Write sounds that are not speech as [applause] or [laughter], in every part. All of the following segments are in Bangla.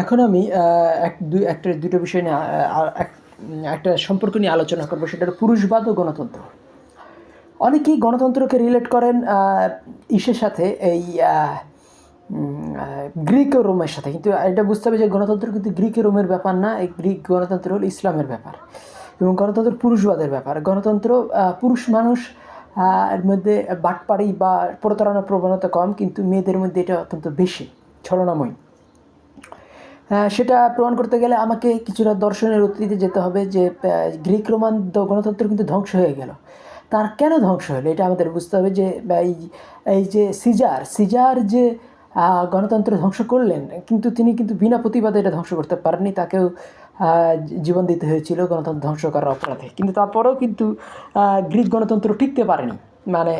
এখন আমি এক, দুই, একটা, দুটো বিষয় নিয়ে এক, একটা সম্পর্ক নিয়ে আলোচনা করব, সেটা হলো পুরুষবাদ ও গণতন্ত্র। অনেকেই গণতন্ত্রকে রিলেট করেন ইসের সাথে, এই গ্রিক ও রোমের সাথে। কিন্তু এটা বুঝতে হবে যে গণতন্ত্র কিন্তু গ্রিক রোমের ব্যাপার না, এই গ্রিক গণতন্ত্র হল ইসলামের ব্যাপার। এবং গণতন্ত্র পুরুষবাদের ব্যাপার। গণতন্ত্র পুরুষ মানুষ এর মধ্যে বাটপাড়ি বা প্রতারণার প্রবণতা কম, কিন্তু মেয়েদের মধ্যে এটা অত্যন্ত বেশি, ছলনাময়। সেটা প্রমাণ করতে গেলে আমাকে কিছুটা দর্শনের অতীতে যেতে হবে যে গ্রিক রোমান গণতন্ত্র কিন্তু ধ্বংস হয়ে গেল। তার কেন ধ্বংস হলো এটা আমাদের বুঝতে হবে যে এই এই যে সিজার সিজার যে গণতন্ত্র ধ্বংস করলেন, কিন্তু তিনি কিন্তু বিনা প্রতিবাদে এটা ধ্বংস করতে পারেননি, তাকেও জীবন দিতে হয়েছিল গণতন্ত্র ধ্বংস করার অপরাধে। কিন্তু তারপরেও কিন্তু গ্রিক গণতন্ত্র টিকতে পারেনি। মানে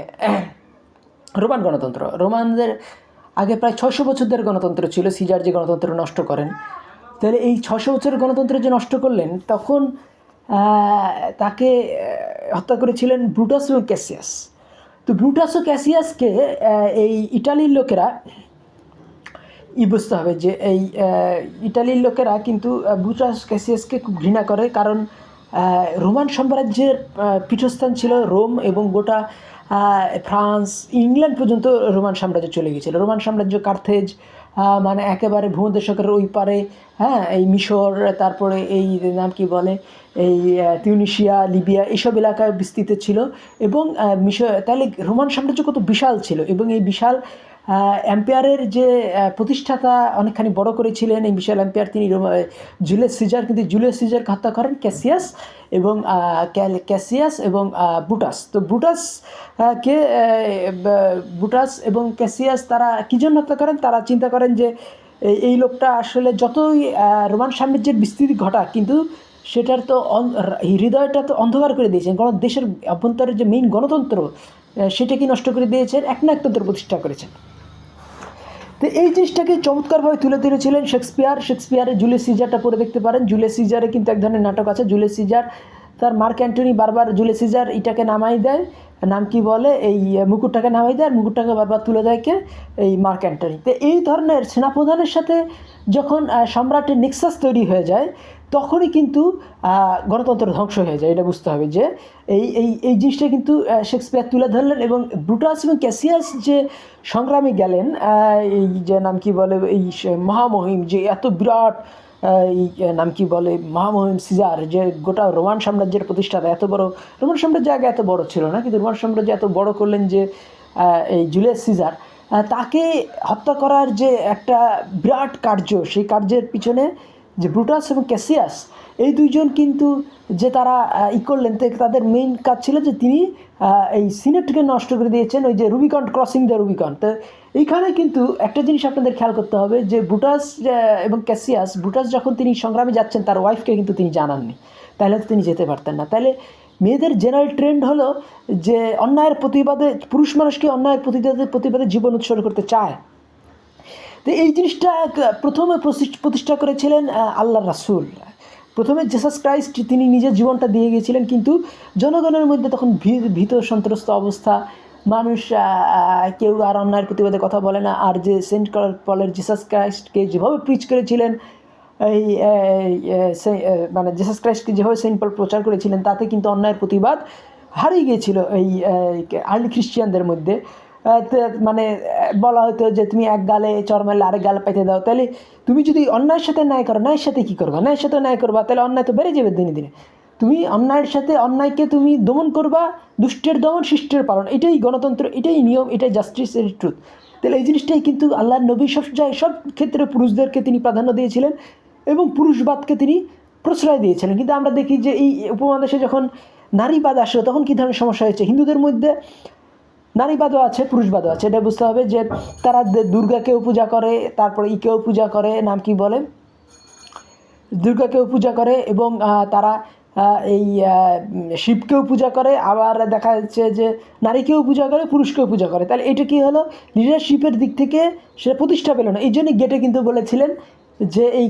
[clears throat] রোমান গণতন্ত্র, রোমানদের আগে প্রায় ছশো বছর ধরে গণতন্ত্র ছিল, সিজার যে গণতন্ত্র নষ্ট করেন। তাহলে এই ছশো বছরের গণতন্ত্র যে নষ্ট করলেন, তখন তাকে হত্যা করেছিলেন ব্রুটাস এবং ক্যাসিয়াস। তো ব্রুটাস ও ক্যাসিয়াসকে এই ইটালির লোকেরা, ই বুঝতে হবে যে এই ইটালির লোকেরা কিন্তু ব্রুটাস ক্যাসিয়াসকে খুব ঘৃণা করে। কারণ রোমান সাম্রাজ্যের পীঠস্থান ছিল রোম এবং গোটা ফ্রান্স, ইংল্যান্ড পর্যন্ত রোমান সাম্রাজ্য চলে গিয়েছিল। রোমান সাম্রাজ্য কার্থেজ মানে একেবারে ভূমধ্যসাগরের ওই পারে হ্যাঁ এই মিশর, তারপরে এই নাম কি বলে, এই তিউনিশিয়া লিবিয়া এইসব এলাকায় বিস্তৃত ছিল। এবং মিশর, তাহলে রোমান সাম্রাজ্য কত বিশাল ছিল? এবং এই বিশাল অ্যাম্পায়ারের যে প্রতিষ্ঠাতা অনেকখানি বড় করেছিলেন এই বিশাল অ্যাম্পায়ার তিনি জুলিয়াস সিজার, কিন্তু জুলিয়াস সিজারকে হত্যা করেন ক্যাসিয়াস এবং ক্যাসিয়াস এবং বুটাস। তো বুটাস কে বুটাস এবং ক্যাসিয়াস তারা কী জন্য হত্যা করেন? তারা চিন্তা করেন যে, এই লোকটা আসলে যতই রোমান সাম্রাজ্যের বিস্তৃতি ঘটা, কিন্তু সেটার তো হৃদয়টা তো অন্ধকার করে দিয়েছেন, কারণ দেশের অভ্যন্তরের যে মেইন গণতন্ত্র সেটাকে নষ্ট করে দিয়েছেন এক না একতন্ত্র প্রতিষ্ঠা করেছেন। তো এই জিনিসটাকে চমৎকারভাবে তুলে ধরেছিলেন শেক্সপিয়ার। শেক্সপিয়ারে জুলিয়াস সিজারটা পড়ে দেখতে পারেন। জুলিয়াস সিজারে কিন্তু এক ধরনের নাটক আছে। জুলিয়াস সিজার, তার মার্ক অ্যান্টনি বারবার জুলিয়াস সিজার এটাকে নামাই দেয়। নাম কি বলে? এই মুকুটটাকে নামাই দেয়। আর মুকুটটাকে বারবার তুলে দেয় কে? এই মার্ক অ্যান্টনি। তো এই ধরনের সেনাপ্রধানের সাথে যখন সম্রাটের নিক্সাস তৈরি হয়ে যায় তখনই কিন্তু গণতন্ত্র ধ্বংস হয়ে যায়, এটা বুঝতে হবে যে এই এই এই জিনিসটা কিন্তু শেক্সপিয়ার তুলে ধরলেন এবং ব্রুটাস এবং ক্যাসিয়াস যে সংগ্রামে গেলেন এই যে নাম কি বলে, এই মহামহিম যে এত বিরাট এই নাম কি বলে, মহামহিম সিজার যে গোটা রোমান সাম্রাজ্যের প্রতিষ্ঠাতা, এত বড়, রোমান সাম্রাজ্য আগে এত বড় ছিল না, কিন্তু রোমান সাম্রাজ্য এত বড় করলেন যে এই জুলিয়াস সিজার তাকে হত্যা করার যে একটা বিরাট কার্য, সেই কার্যের পিছনে যে ব্রুটাস এবং ক্যাসিয়াস এই দুইজন কিন্তু যে তারা ই করলেন তাদের মেইন কাজ ছিল যে তিনি এই সিনেটকে নষ্ট করে দিয়েছেন ওই যে রুবিকন ক্রসিং দ্য রুবিকন তো এইখানে কিন্তু একটা জিনিস আপনাদের খেয়াল করতে হবে যে ব্রুটাস এবং ক্যাসিয়াস ব্রুটাস যখন তিনি সংগ্রামে যাচ্ছেন, তার ওয়াইফকে কিন্তু তিনি জানাননি। তাহলে তো তিনি যেতে পারতেন না। তাহলে মেয়েদের জেনারেল ট্রেন্ড হলো যে অন্যায়ের প্রতিবাদে, পুরুষ মানুষকে অন্যায়ের প্রতিবাদে প্রতিবাদে জীবন উৎসর্গ করতে চায়। তো এই জিনিসটা, প্রথমে প্রতিষ্ঠা করেছিলেন আল্লাহ রাসুল। প্রথমে জেসাস ক্রাইস্ট তিনি নিজের জীবনটা দিয়ে গিয়েছিলেন, কিন্তু জনগণের মধ্যে তখন ভীত সন্ত্রস্ত অবস্থা। মানুষ কেউ আর অন্যায়ের প্রতিবাদে কথা বলে না। আর যে সেন্ট পলের জেসাস ক্রাইস্টকে যেভাবে প্রিচ করেছিলেন, এই মানে জেসাস ক্রাইস্টকে যেভাবে সেন্ট পল প্রচার করেছিলেন, তাতে কিন্তু অন্যায়ের প্রতিবাদ হারিয়ে গিয়েছিল এই আর্লি খ্রিস্টিয়ানদের মধ্যে। মানে বলা হতো যে তুমি এক গালে চর মারলে আরেক গালে পাইতে দাও। তাহলে তুমি যদি অন্যায়ের সাথে ন্যায় করো, ন্যায়ের সাথে কী করবা? ন্যায়ের সাথে ন্যায় করবা তাহলে অন্যায় তো বেড়ে যাবে দিনে দিনে। তুমি অন্যায়ের সাথে অন্যায়কে তুমি দমন করবা, দুষ্টের দমন, শিষ্টের পালন। এটাই গণতন্ত্র, এটাই নিয়ম, এটাই জাস্টিসের ট্রুথ তাহলে এই জিনিসটাই কিন্তু আল্লাহ নবী সব যায়, সব ক্ষেত্রে পুরুষদেরকে তিনি প্রাধান্য দিয়েছিলেন এবং পুরুষবাদকে তিনি প্রশ্রয় দিয়েছিলেন। কিন্তু আমরা দেখি যে এই উপমহাদেশে যখন নারীবাদ আসলো, তখন কী ধরনের সমস্যা হয়েছে? হিন্দুদের মধ্যে নারীবাদও আছে, পুরুষবাদও আছে, এটা বুঝতে হবে যে তারা দুর্গাকেও পূজা করে, তারপরে ইকেও পূজা করে, নাম কি বলে? দুর্গাকেও পূজা করে এবং তারা এই শিবকেও পূজা করে, আবার দেখা যাচ্ছে যে নারীকেও পূজা করে, পুরুষকেও পূজা করে। তাহলে এটা কি হলো? লিডারশিপের দিক থেকে সেটা প্রতিষ্ঠা পেল না। এই জন্য গেটে কিন্তু বলেছিলেন যে এই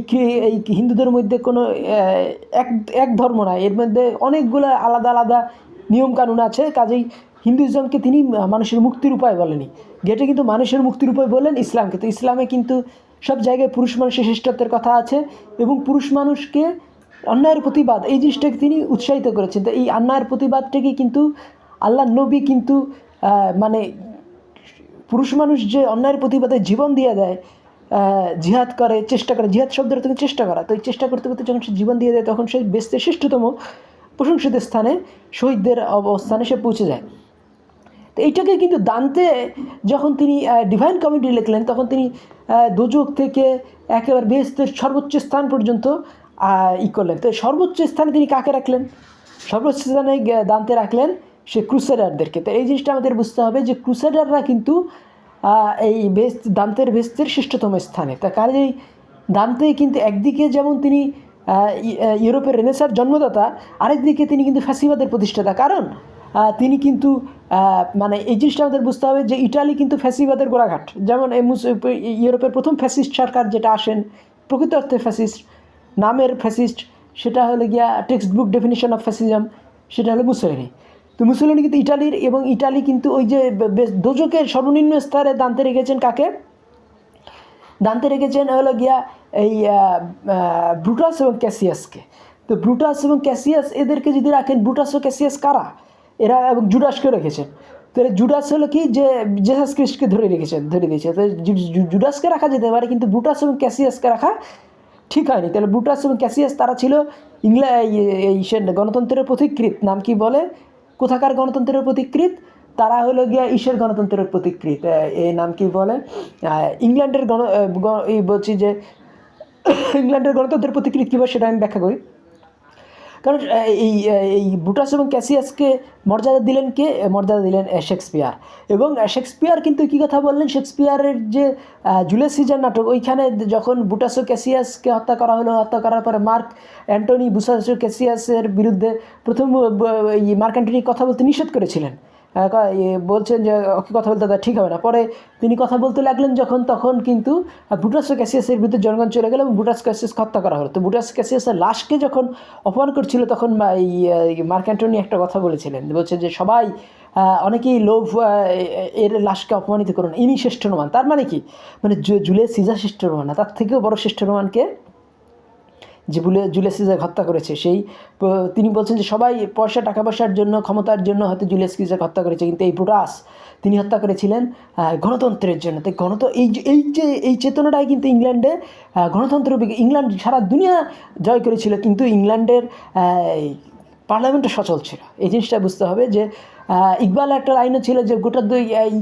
এই হিন্দুদের মধ্যে কোনো এক এক ধর্ম নয় এর মধ্যে অনেকগুলো আলাদা আলাদা নিয়মকানুন আছে। কাজেই হিন্দুইজমকে তিনি মানুষের মুক্তির উপায় বলেনি। গেটে কিন্তু মানুষের মুক্তির উপায় বললেন ইসলামকে। তো ইসলামে কিন্তু সব জায়গায় পুরুষ মানুষের শ্রেষ্ঠত্বের কথা আছে এবং পুরুষ মানুষকে অন্যায়ের প্রতিবাদ, এই জিনিসটাকে তিনি উৎসাহিত করেছেন। তো এই অন্যায়ের প্রতিবাদটাকে কিন্তু আল্লাহ নবী কিন্তু মানে পুরুষ মানুষ যে অন্যায়ের প্রতিবাদে জীবন দিয়ে দেয় জিহাদ করে, চেষ্টা করে, জিহাদ শব্দের থেকে চেষ্টা করা। তো এই চেষ্টা করতে করতে যখন সে জীবন দিয়ে দেয়, তখন সে বেস্তের শ্রেষ্ঠতম প্রশংসিত স্থানে শহীদদের অবস্থানে সে পৌঁছে যায়। তো এইটাকে কিন্তু দান্তে যখন তিনি ডিভাইন কমিটি লিখলেন, তখন তিনি দোজক থেকে একেবারে বেহেস্তের সর্বোচ্চ স্থান পর্যন্ত ই করলেন। তো সর্বোচ্চ স্থানে তিনি কাকে রাখলেন? সর্বোচ্চ স্থানে দান্তে রাখলেন সে ক্রুসেডারদেরকে। তো এই জিনিসটা আমাদের বুঝতে হবে যে ক্রুসেডাররা কিন্তু এই বেস্ট দান্তের বেস্তের শ্রেষ্ঠতম স্থানে। তা কাজেই দান্তে কিন্তু একদিকে যেমন তিনি ইউরোপের রেনেসার জন্মদাতা, আরেকদিকে তিনি কিন্তু ফ্যাসিবাদের প্রতিষ্ঠাতা। কারণ তিনি কিন্তু মানে এই জিনিসটা আমাদের বুঝতে হবে যে ইটালি কিন্তু ফ্যাসিবাদের গোড়াঘাট। যেমন এই ইউরোপের প্রথম ফ্যাসিস্ট সরকার যেটা আসেন, প্রকৃত অর্থে ফ্যাসিস্ট, নামের ফ্যাসিস্ট, সেটা হলো গিয়া text book definition of fascism সেটা হলো মুসলিনি তো মুসলিনি কিন্তু ইটালির এবং ইটালি কিন্তু ওই যে দোজকের সর্বনিম্ন স্তরে দান্তে রেখেছেন কাকে? দান্তে রেখেছেন হলো গিয়া এই ব্রুটাস এবং ক্যাসিয়াসকে। তো ব্রুটাস এবং ক্যাসিয়াস এদেরকে যদি রাখেন, ব্রুটাস ও ক্যাসিয়াস কারা? এরা এবং জুডাসকে রেখেছেন তো জুডাস হলো কি যে, জেসাস খ্রিস্টকে ধরে রেখেছেন ধরে দিয়েছে। তো জুডাসকে রাখা যেতে পারে, কিন্তু ব্রুটাস এবং ক্যাসিয়াসকে রাখা ঠিক হয়নি। তাহলে ব্রুটাস এবং ক্যাসিয়াস তারা ছিল ইংল্যা এই- গণতন্ত্রের পথিকৃত নাম কি বলে? কোথাকার গণতন্ত্রের পথিকৃত তারা হলো গিয়া ঈশ্বর গণতন্ত্রের প্রতিকৃত এই নাম কি বলে? ইংল্যান্ডের গণ এই বলছি যে, [coughs] ইংল্যান্ডের গণতন্ত্রের প্রতিকৃত কী বলে সেটা আমি ব্যাখ্যা করি। কারণ এই এই ব্রুটাস এবং ক্যাসিয়াসকে মর্যাদা দিলেন কে? মর্যাদা দিলেন শেক্সপিয়ার। এবং শেক্সপিয়ার কিন্তু কী কথা বললেন? শেক্সপিয়ারের যে জুলিয়াস সিজার নাটক, ওইখানে যখন বুটাস ক্যাসিয়াসকে হত্যা করা হলো, হত্যা করার পরে মার্ক অ্যান্টনি বুসাস ক্যাসিয়াসের বিরুদ্ধে প্রথম মার্ক অ্যান্টনি কথা বলতে নিষেধ করেছিলেন। বলছেন যে, ওকে কথা বলতে তা ঠিক হবে না। পরে তিনি কথা বলতে লাগলেন যখন, তখন কিন্তু ও ক্যাসিয়াসের বিরুদ্ধে জনগণ চলে গেল এবং বুটাস ক্যাসিয়াসকে হত্যা করা হলো। তো বুটাস ক্যাসিয়াসের লাশকে যখন অপমান করছিল, তখন মার্ক অ্যান্টনি একটা কথা বলেছিলেন। বলছে যে, সবাই অনেকেই লোভ এর লাশকে অপমানিত করুন। ইনি শ্রেষ্ঠ নমান তার মানে কি? মানে জু- জুলিয়াস সিজার শ্রেষ্ঠ নমান না, তার থেকেও বড় শ্রেষ্ঠ নমানকে যে বুলে জুলিয়াস সিজার হত্যা করেছে। সেই তিনি বলছেন যে সবাই পয়সা টাকা পয়সার জন্য, ক্ষমতার জন্য হয়তো জুলিয়াস সিজার হত্যা করেছে, কিন্তু এই বুটাস তিনি হত্যা করেছিলেন গণতন্ত্রের জন্য। তাই গণত, এই যে এই যে, এই চেতনাটাই কিন্তু ইংল্যান্ডে গণতন্ত্র ইংল্যান্ড সারা দুনিয়া জয় করেছিল, কিন্তু ইংল্যান্ডের পার্লামেন্টে সচল ছিল। এই জিনিসটা বুঝতে হবে যে ইকবাল একটা লাইনও ছিল যে গোটা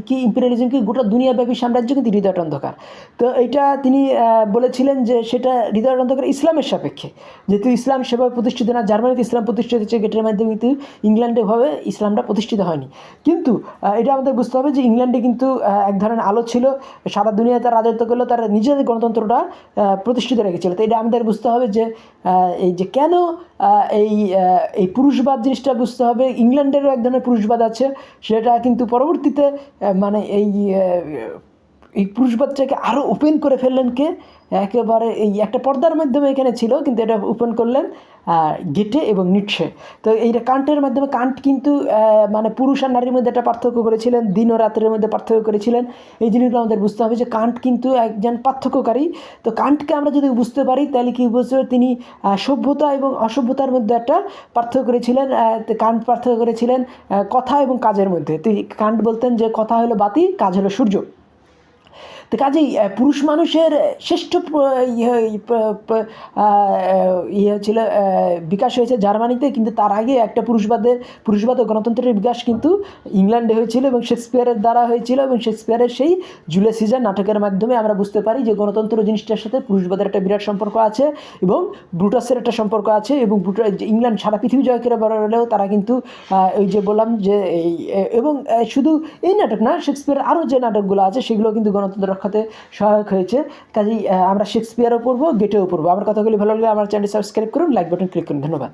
কি ইম্পেরিয়ালিজম কি গোটা দুনিয়াব্যাপী সাম্রাজ্য কিন্তু হৃদয় অন্ধকার। তো এইটা তিনি বলেছিলেন যে সেটা হৃদয় অন্ধকার ইসলামের সাপেক্ষে। যেহেতু ইসলাম সেভাবে প্রতিষ্ঠিত না, জার্মানিতে ইসলাম প্রতিষ্ঠিত হচ্ছে গেটের মাধ্যমে কিন্তু ইংল্যান্ডে ভাবে ইসলামটা প্রতিষ্ঠিত হয়নি। কিন্তু এটা আমাদের বুঝতে হবে যে ইংল্যান্ডে কিন্তু এক ধরনের আলো ছিল, সারা দুনিয়ায় তার রাজত্ব করলেও তার নিজেদের গণতন্ত্রটা প্রতিষ্ঠিত রেখেছিল। তো এটা আমাদের বুঝতে হবে যে এই যে কেন এই এই পুরুষবাদ জিনিসটা বুঝতে হবে, ইংল্যান্ডেরও এক ধরনের পুরুষবাদ আছে, সেটা কিন্তু পরবর্তীতে মানে এই এই পুরুষবাদটাকে আরও ওপেন করে ফেললেন কে? একেবারে এই একটা পর্দার মাধ্যমে এখানে ছিল, কিন্তু এটা ওপেন করলেন। গেটে এবং নিটসে তো এইটা কান্টের মাধ্যমে, কান্ট কিন্তু মানে পুরুষ আর নারীর মধ্যে একটা পার্থক্য করেছিলেন, দিন ও রাতের মধ্যে পার্থক্য করেছিলেন। এই জিনিসগুলো আমাদের বুঝতে হবে যে কান্ট কিন্তু একজন পার্থক্যকারী। তো কান্টকে আমরা যদি বুঝতে পারি, তাহলে কি বুঝতে তিনি সভ্যতা এবং অসভ্যতার মধ্যে একটা পার্থক্য করেছিলেন কান্ট পার্থক্য করেছিলেন কথা এবং কাজের মধ্যে। তিনি কান্ট বলতেন যে, কথা হলো বাতি, কাজ হলো সূর্য। তো কাজেই পুরুষ মানুষের শ্রেষ্ঠ ইয়ে ইয়ে ছিল বিকাশ হয়েছে জার্মানিতে, কিন্তু তার আগে একটা পুরুষবাদের পুরুষবাদ ও গণতন্ত্রের বিকাশ কিন্তু ইংল্যান্ডে হয়েছিল এবং শেক্সপিয়ারের দ্বারা হয়েছিল এবং শেক্সপিয়ারের সেই জুলিয়াস সিজার নাটকের মাধ্যমে আমরা বুঝতে পারি যে গণতন্ত্র জিনিসটার সাথে পুরুষবাদের একটা বিরাট সম্পর্ক আছে এবং ব্রুটাসের একটা সম্পর্ক আছে এবং ইংল্যান্ড সারা পৃথিবী জয় করে বেরোলেও তারা কিন্তু ওই যে বললাম যে এবং শুধু এই নাটক না শেক্সপিয়ার আরও যে নাটকগুলো আছে সেগুলো কিন্তু গণতন্ত্র রক্ষাতে সহায়ক হয়েছে। কাজেই আমরা শেক্সপিয়ারও পড়ব গেটেও পড়ব। আমার কথাগুলি ভালো লাগলে আমার চ্যানেল সাবস্ক্রাইব করুন লাইক বাটন ক্লিক করুন। ধন্যবাদ।